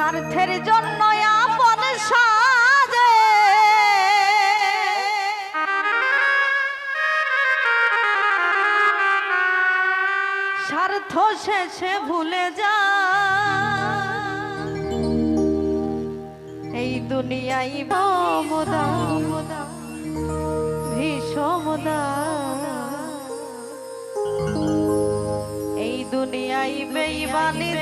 স্বার্থের জন্য আপন সাজে। স্বার্থ শেষে ভুলে যা। এই দুনিয়াই মমদা ভীষমদা এই দুনিয়াই বেইমানির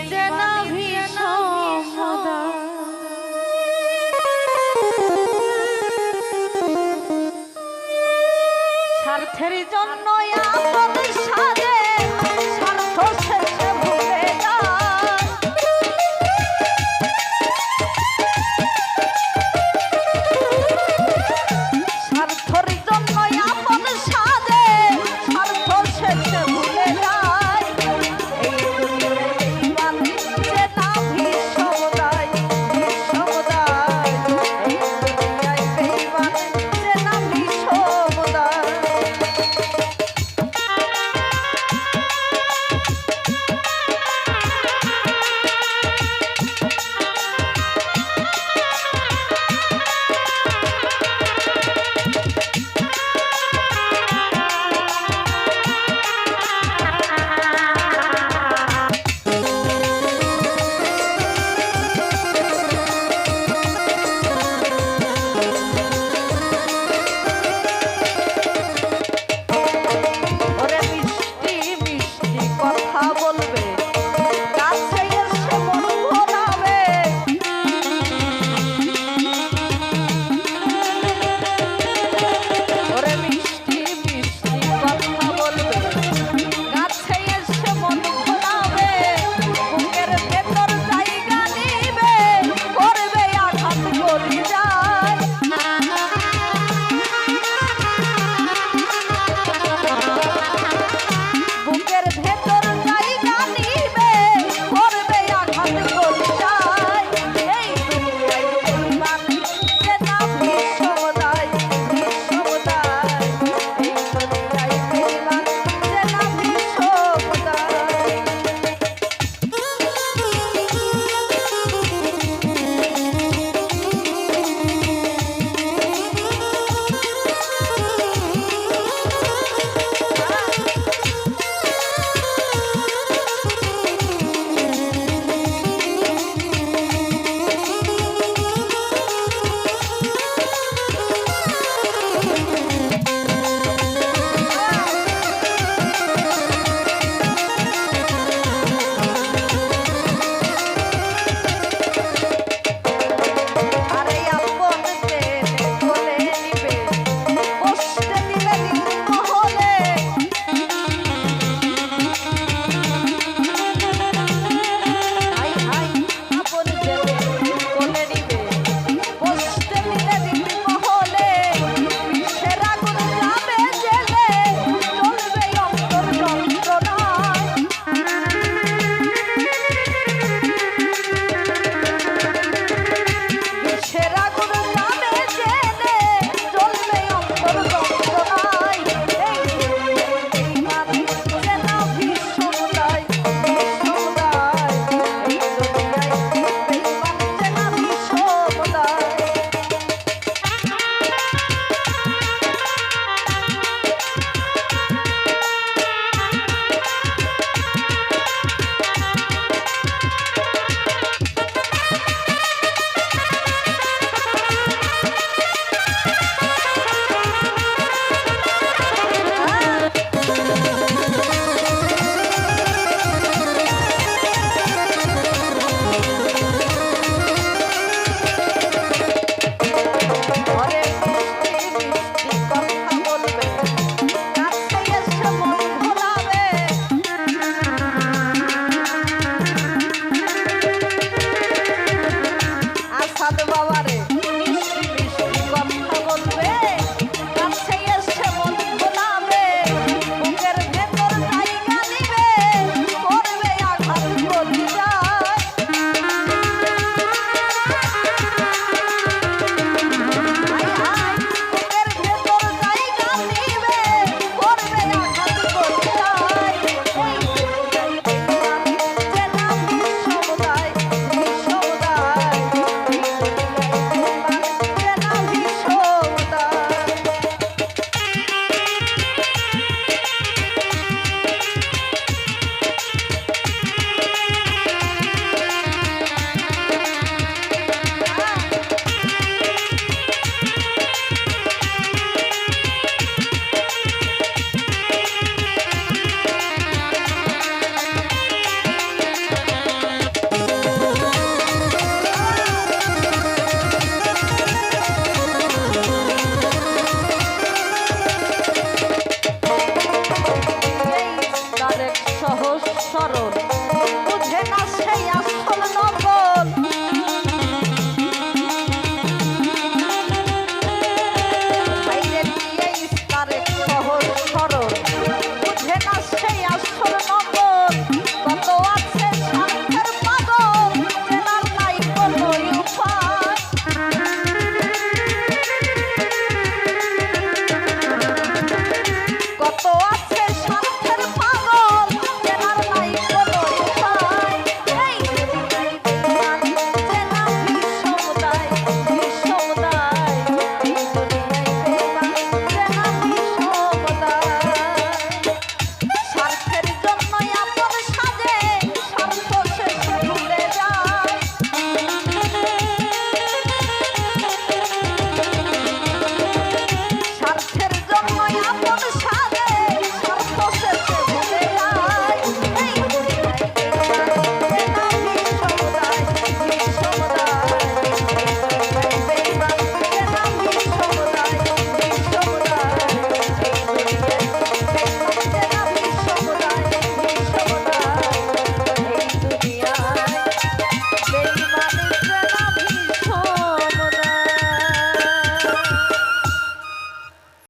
জন্য